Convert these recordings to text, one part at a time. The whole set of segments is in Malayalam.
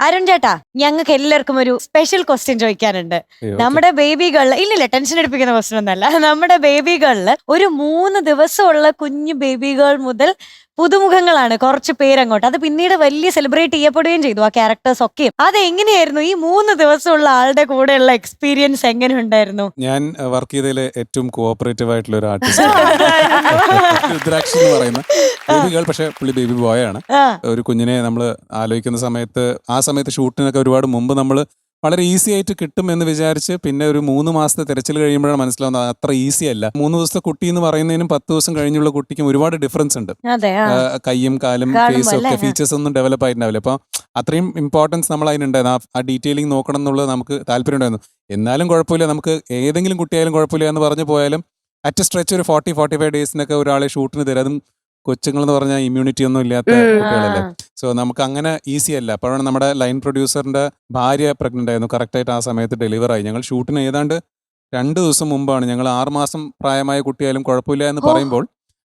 അരുൺ ചേട്ടാ ഞങ്ങൾക്ക് എല്ലാവർക്കും ഒരു സ്പെഷ്യൽ ക്വസ്റ്റ്യൻ ചോദിക്കാനുണ്ട്. നമ്മുടെ ബേബി ഗേളിൽ ഇല്ലില്ല ടെൻഷൻ എടുപ്പിക്കുന്ന ക്വസ്റ്റ്യൻ ഒന്നല്ല നമ്മുടെ ബേബി ഗേളിൽ ഒരു മൂന്ന് ദിവസമുള്ള കുഞ്ഞു ബേബി ഗേൾ മുതൽ പുതുമുഖങ്ങളാണ് കുറച്ച് പേരങ്ങോട്ട്. അത് പിന്നീട് വലിയ സെലിബ്രേറ്റ് ചെയ്യപ്പെടുകയും ചെയ്തു ആ ക്യാരക്ടേഴ്സ് ഒക്കെ അത് എങ്ങനെയായിരുന്നു? ഈ മൂന്ന് ദിവസമുള്ള ആളുടെ കൂടെയുള്ള എക്സ്പീരിയൻസ് എങ്ങനെ ഉണ്ടായിരുന്നു ഞാൻ വർക്ക് ചെയ്തതിലെ ഏറ്റവും കോഓപ്പറേറ്റീവ് ആയിട്ടുള്ള ഒരു ആർട്ടിസ്റ്റ് എന്ന് പറയുന്ന ബേബി ഗേൾ പക്ഷേ പുള്ളി ബേബി ബോയ് ആണ്. ഒരു കുഞ്ഞിനെ നമ്മൾ ആലോചിക്കുന്ന സമയത്ത് ആ സമയത്ത് ഷൂട്ടിനൊക്കെ ഒരുപാട് മുമ്പ് നമ്മൾ വളരെ ഈസി ആയിട്ട് കിട്ടും എന്ന് വിചാരിച്ച് പിന്നെ ഒരു മൂന്ന് മാസത്തെ തിരച്ചിൽ കഴിയുമ്പോഴാണ് മനസ്സിലാവുന്നത് അത് അത്ര ഈസി അല്ല. മൂന്ന് ദിവസത്തെ കുട്ടി എന്ന് പറയുന്നതിനും പത്ത് ദിവസം കഴിഞ്ഞുള്ള കുട്ടിക്കും ഒരുപാട് ഡിഫറൻസ് ഉണ്ട്. കയ്യും കാലും ഫേസും ഒക്കെ ഫീച്ചേഴ്സ് ഒന്നും ഡെവലപ്പ് ആയിട്ടുണ്ടാവില്ല. അപ്പോൾ അത്രയും ഇമ്പോർട്ടൻസ് നമ്മൾ അതിനുണ്ടായിരുന്നു. ആ- ഡീറ്റെയിലിംഗ് നോക്കണം എന്നുള്ളത് നമുക്ക് താല്പര്യം ഉണ്ടായിരുന്നു എന്നാലും കുഴപ്പമില്ല. നമുക്ക് ഏതെങ്കിലും കുട്ടിയായാലും കുഴപ്പമില്ല എന്ന് പറഞ്ഞു പോയാലും അറ്റ് സ്ട്രെച്ച് ഒരു ഫോർട്ടി ഫോർട്ടി ഫൈവ് ഡേയ്സിനൊക്കെ ഒരാളെ ഷൂട്ടിന് തരും. അതും കൊച്ചുങ്ങൾ എന്ന് പറഞ്ഞാൽ ഇമ്മ്യൂണിറ്റി ഒന്നും ഇല്ലാത്ത. കുട്ടികളല്ലേ? സോ നമുക്ക് അങ്ങനെ ഈസി അല്ല. അപ്പോഴാണ് നമ്മുടെ ലൈൻ പ്രൊഡ്യൂസറിന്റെ ഭാര്യ പ്രഗ്നന്റ് ആയിരുന്നു. കറക്റ്റായിട്ട് ആ സമയത്ത് ഡെലിവർ ആയി. ഞങ്ങൾ ഷൂട്ടിന് ഏതാണ്ട് രണ്ട് ദിവസം മുമ്പാണ് ഞങ്ങൾ ആറുമാസം പ്രായമായ കുട്ടിയായാലും കുഴപ്പമില്ല എന്ന് പറയുമ്പോൾ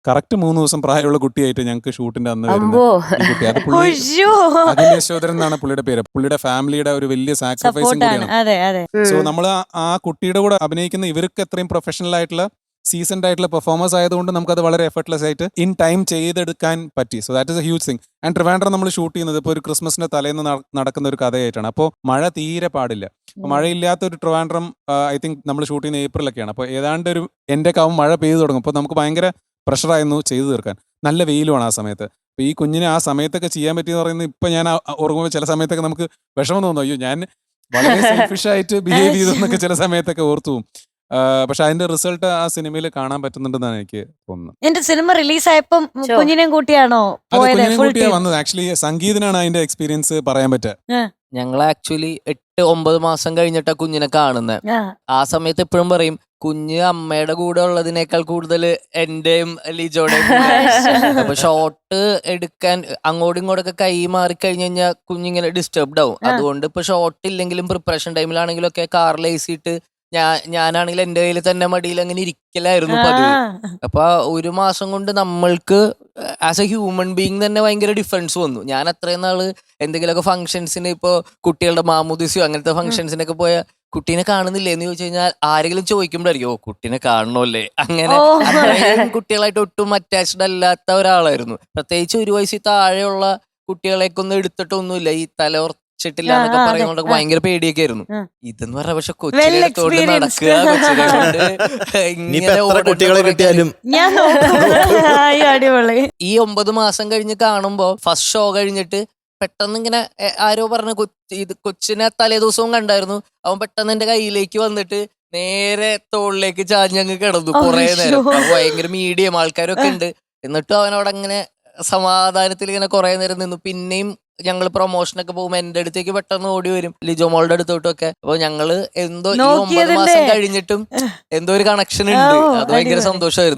കറക്റ്റ് മൂന്ന് ദിവസം പ്രായമുള്ള കുട്ടിയായിട്ട് ഞങ്ങൾക്ക് ഷൂട്ടിന്റെ അന്ന് വരുന്നത് യശോധരൻ എന്നാണ് പുള്ളിയുടെ പേര്. പുള്ളിയുടെ ഫാമിലിയുടെ ഒരു വലിയ സാക്രിഫൈസും കൂടിയാണ്. സോ. നമ്മൾ ആ കുട്ടിയുടെ കൂടെ അഭിനയിക്കുന്ന ഇവർക്ക് എത്രയും പ്രൊഫഷണൽ ആയിട്ടുള്ള സീസൺഡ് ആയിട്ടുള്ള പെർഫോമൻസ് ആയതുകൊണ്ട് നമുക്കത് വളരെ എഫർട്ട്ലെസ് ആയിട്ട് ഇൻ ടൈം ചെയ്തെടുക്കാൻ പറ്റി. So that is a huge thing and Trivandrum നമ്മൾ ഷൂട്ട് ചെയ്യുന്നത് ഇപ്പോൾ ഒരു ക്രിസ്മസിന്റെ തലേന്ന് നട- നടക്കുന്ന ഒരു കഥയായിട്ടാണ്. അപ്പോൾ മഴ തീരെ പാടില്ല. മഴയില്ലാത്ത ഒരു ട്രിവാൻഡ്രം ഐ തിങ്ക് നമ്മൾ ഷൂട്ട് ചെയ്യുന്ന ഏപ്രിലൊക്കെയാണ് അപ്പോൾ ഏതാണ്ട് ഒരു എന്റെ കാവും മഴ പെയ്തു തുടങ്ങും. അപ്പോൾ നമുക്ക് ഭയങ്കര പ്രഷറായിരുന്നു ചെയ്തു തീർക്കാൻ. നല്ല വെയിലുമാണ് ആ സമയത്ത്. അപ്പോൾ ഈ കുഞ്ഞിനെ ആ സമയത്തൊക്കെ ചെയ്യാൻ പറ്റിയെന്ന് പറയുന്നത് ഇപ്പം ഞാൻ ഓർക്കുമ്പോൾ ചില സമയത്തൊക്കെ നമുക്ക് വിഷമം തോന്നും. അയ്യോ ഞാൻ വളരെ സെൽഫിഷായിട്ട് ബിഹേവ് ചെയ്തു എന്നൊക്കെ ചില സമയത്തൊക്കെ ഓർത്തു പോകും. പക്ഷെ അതിന്റെ റിസൾട്ട് ആ സിനിമയിൽ കാണാൻ പറ്റുന്നുണ്ടെന്നാണ് എനിക്ക് തോന്നുന്നത്. എന്റെ സിനിമ റിലീസ് ആയപ്പോ കുഞ്ഞിനെയും കൂട്ടിയാണോ വന്നത്. ആക്ച്വലി സംഗീതനാണ് അതിന്റെ എക്സ്പീരിയൻസ് പറയാൻ പറ്റുക. ഞങ്ങൾ ആക്ച്വലി എട്ട് ഒമ്പത് മാസം കഴിഞ്ഞിട്ടാ കുഞ്ഞിനെ കാണുന്നത് ആ. സമയത്ത് എപ്പോഴും പറയും കുഞ്ഞ് അമ്മയുടെ കൂടെ ഉള്ളതിനേക്കാൾ കൂടുതൽ എന്റെയും ലിജോയുടെയും കൂടെ. അപ്പൊ ഷോട്ട് എടുക്കാൻ അങ്ങോട്ടും ഇങ്ങോട്ടൊക്കെ കൈ മാറി കഴിഞ്ഞു കഴിഞ്ഞാൽ കുഞ്ഞിങ്ങനെ ഡിസ്റ്റർബ്ഡ് ആവും. അതുകൊണ്ട് ഇപ്പൊ ഷോട്ട് ഇല്ലെങ്കിലും പ്രിപ്പറേഷൻ ടൈമിലാണെങ്കിലും ഒക്കെ കാറിൽ ഏസിയിട്ട് ഞാൻ ഞാനാണെങ്കിൽ എന്റെ കയ്യിൽ തന്നെ മടിയിൽ അങ്ങനെ ഇരിക്കലായിരുന്നു പതിവ്. അപ്പൊ ഒരു മാസം കൊണ്ട് നമ്മൾക്ക് ആസ് എ ഹ്യൂമൻ ബീങ് തന്നെ ഭയങ്കര ഡിഫറൻസ് വന്നു. ഞാൻ അത്രയും നാൾ എന്തെങ്കിലുമൊക്കെ ഫംഗ്ഷൻസിന് ഇപ്പൊ കുട്ടികളുടെ മാമുദിസിയോ അങ്ങനത്തെ ഫംഗ്ഷൻസിനൊക്കെ പോയ കുട്ടീനെ കാണുന്നില്ലേ എന്ന് ചോദിച്ചു കഴിഞ്ഞാൽ ആരെങ്കിലും ചോദിക്കുമ്പോഴായിരിക്കും ഓ കുട്ടീനെ കാണണമല്ലേ? അങ്ങനെ. അത്രയും കുട്ടികളായിട്ട് ഒട്ടും അറ്റാച്ച്ഡ് അല്ലാത്ത ഒരാളായിരുന്നു. പ്രത്യേകിച്ച് ഒരു വയസ്സിൽ താഴെയുള്ള കുട്ടികളെയൊക്കെ ഒന്നും എടുത്തിട്ടൊന്നുമില്ല. ഈ തലവർച്ചിട്ടില്ല ആ, എന്നൊക്കെ പറയുന്നത് ഭയങ്കര പേടിയൊക്കെ ആയിരുന്നു ഇതെന്ന് പറഞ്ഞാൽ പക്ഷെ Well കൊച്ചിനെ എടുത്തോണ്ട് experienced. നടക്കുക ഇങ്ങനെ എത്ര കുട്ടികളെ കിട്ടിയാലും. ഞാൻ നോക്കും. ആയി, അടിപൊളി. ഈ ഒമ്പത് മാസം കഴിഞ്ഞ് കാണുമ്പോ ഫസ്റ്റ് ഷോ കഴിഞ്ഞിട്ട് പെട്ടെന്ന് ഇങ്ങനെ ആരോ പറഞ്ഞ ഇത് കൊച്ചിനെ തലേ ദിവസവും കണ്ടായിരുന്നു. അവൻ പെട്ടെന്ന് എന്റെ കയ്യിലേക്ക് വന്നിട്ട് നേരെ തോളിലേക്ക് ചാഞ്ഞങ്ങ് കിടന്നു കുറെ നേരം. ഭയങ്കര മീഡിയം ആൾക്കാരൊക്കെ ഉണ്ട്. എന്നിട്ടും അവനവിടെ അങ്ങനെ സമാധാനത്തിൽ ഇങ്ങനെ കുറെ നേരം നിന്നു. പിന്നെയും ഞങ്ങൾ പ്രൊമോഷനൊക്കെ പോകുമ്പോ എന്റെ അടുത്തേക്ക് പെട്ടെന്ന് ഓടി വരും. ലിജോ മോളുടെ അടുത്തോട്ടൊക്കെ. അപ്പൊ ഞങ്ങൾ എന്തോ ഈ ഒമ്പത് മാസം കഴിഞ്ഞിട്ടും എന്തോ ഒരു കണക്ഷൻ ഉണ്ട്. അത് ഭയങ്കര സന്തോഷമായിരുന്നു.